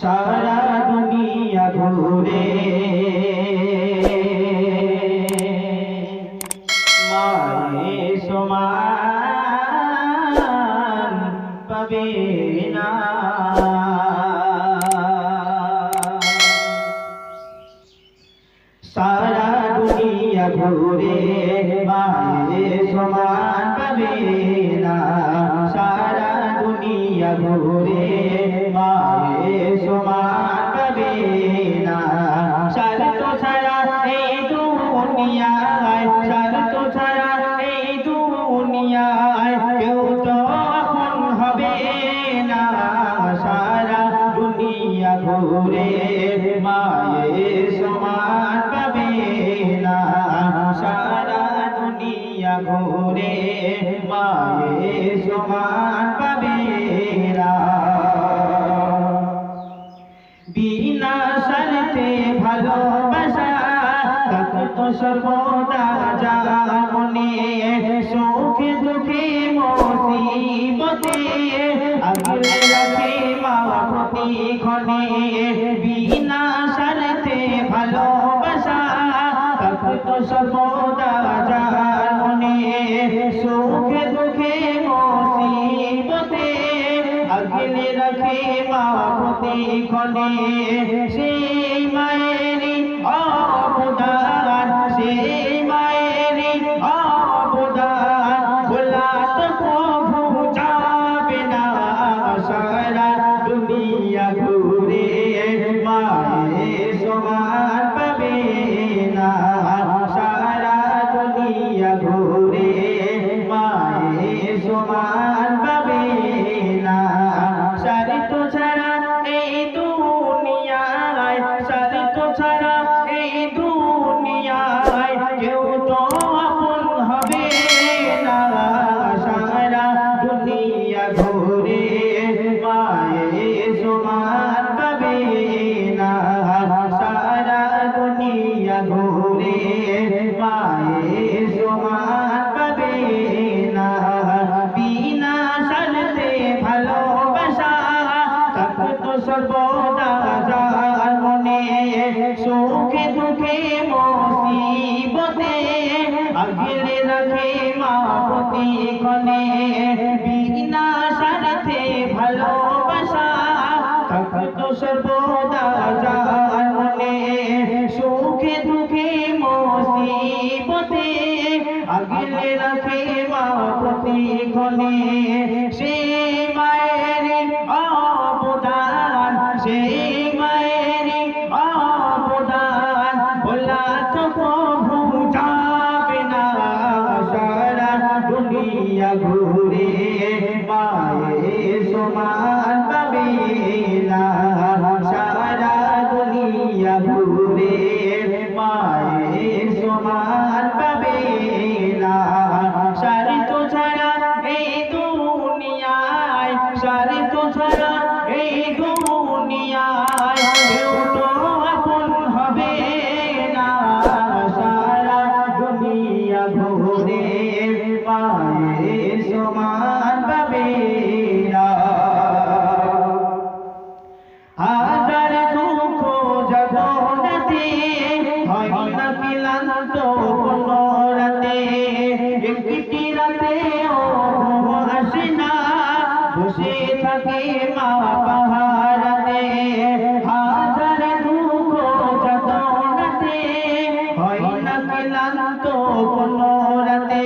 সারা দুনিয়া ঘুরে। সমান পাবে না। সারা দুনিয়া ঘুরে মায়ের সমান পাবে না। সারা দুনিয়া ঘুরে দুঃখে দুঃখে মসিবতে আগলে রাখে মা প্রতিক্ষণে বিনা সারতে ভালোবাসা তাকে তো সর্বদা যার মনে। সুখে দুঃখে মসিবতে আগলে রাখে মা প্রতিক্ষণে সেই মায়ের অবদান পর सुख दुखे मती बे अखिले रखे माउ पीउ আসার ছাড়া এই দুনিয়ায় কেউ তো হবে না। সারা দুনিয়া ঘুরে পায় বসে থাকে মা পাহাড়াতে হাজার দুঃখ যতনাতে হয় না ক্লান্ত কোনো রাতে।